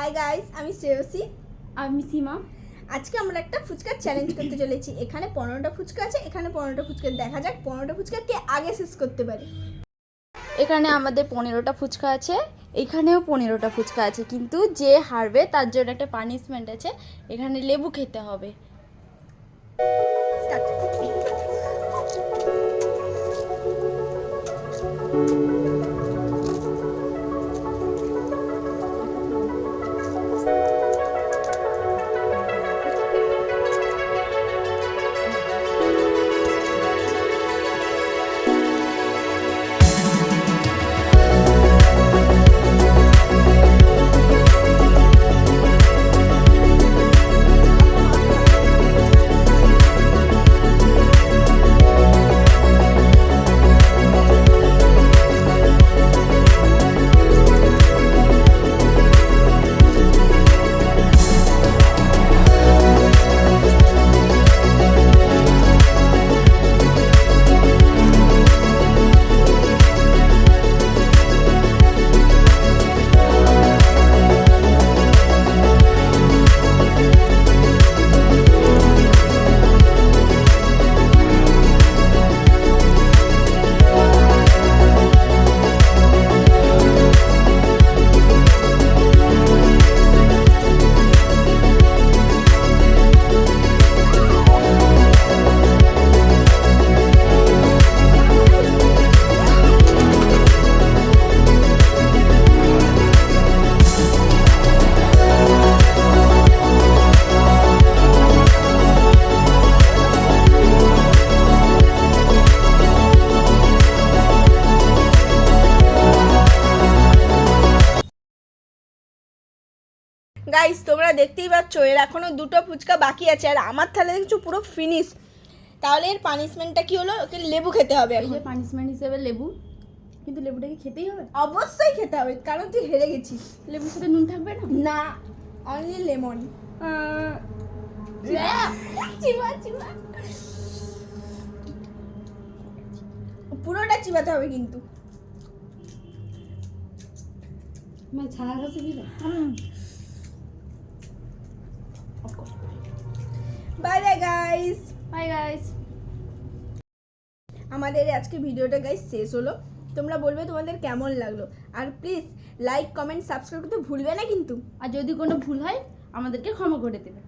Hi guys আমি শ্রেয়সী আমি সীমা আজকে আমরা একটা ফুচকার চ্যালেঞ্জ করতে চলেছি। এখানে পনেরোটা ফুচকা আছে এখানে পনেরোটা ফুচকা। দেখা যাক পনেরোটা ফুচকা কে আগে শেষ করতে পারে। এখানে আমাদের পনেরোটা ফুচকা আছে এখানেও পনেরোটা ফুচকা আছে। কিন্তু যে হারবে তার জন্য একটা পানিশমেন্ট আছে। এখানে লেবু খেতে হবে। গাইস তোমরা দেখতেই পাচ্ছ এর এখনও দুটো ফুচকা বাকি আছে আর আমার থালে দেখছ পুরো ফিনিশ তাহলে এর পানিশমেন্টটা কি হলো? ওকে লেবু খেতে হবে এই এখন। যে পানিশমেন্ট হিসেবে লেবু। কিন্তু লেবুটাকে খেতেই হবে? অবশ্যই খেতে হবে কারণ তুই হেরে গেছিস। লেবুর সাথে নুন থাকবে না? না অনলি লেমন পুরোটা চিবাতে হবে কিন্তু কাছে দিলে bye bye guys bye guys আমাদের আজকে ভিডিওটা গাইস শেষ হলো। তোমরা বলবে তোমাদের কেমন লাগল। আর প্লিজ লাইক কমেন্ট সাবস্ক্রাইব করতে ভুলবে না কিন্তু। আর যদি কোনো ভুল হয় আমাদেরকে ক্ষমা করে দেবে।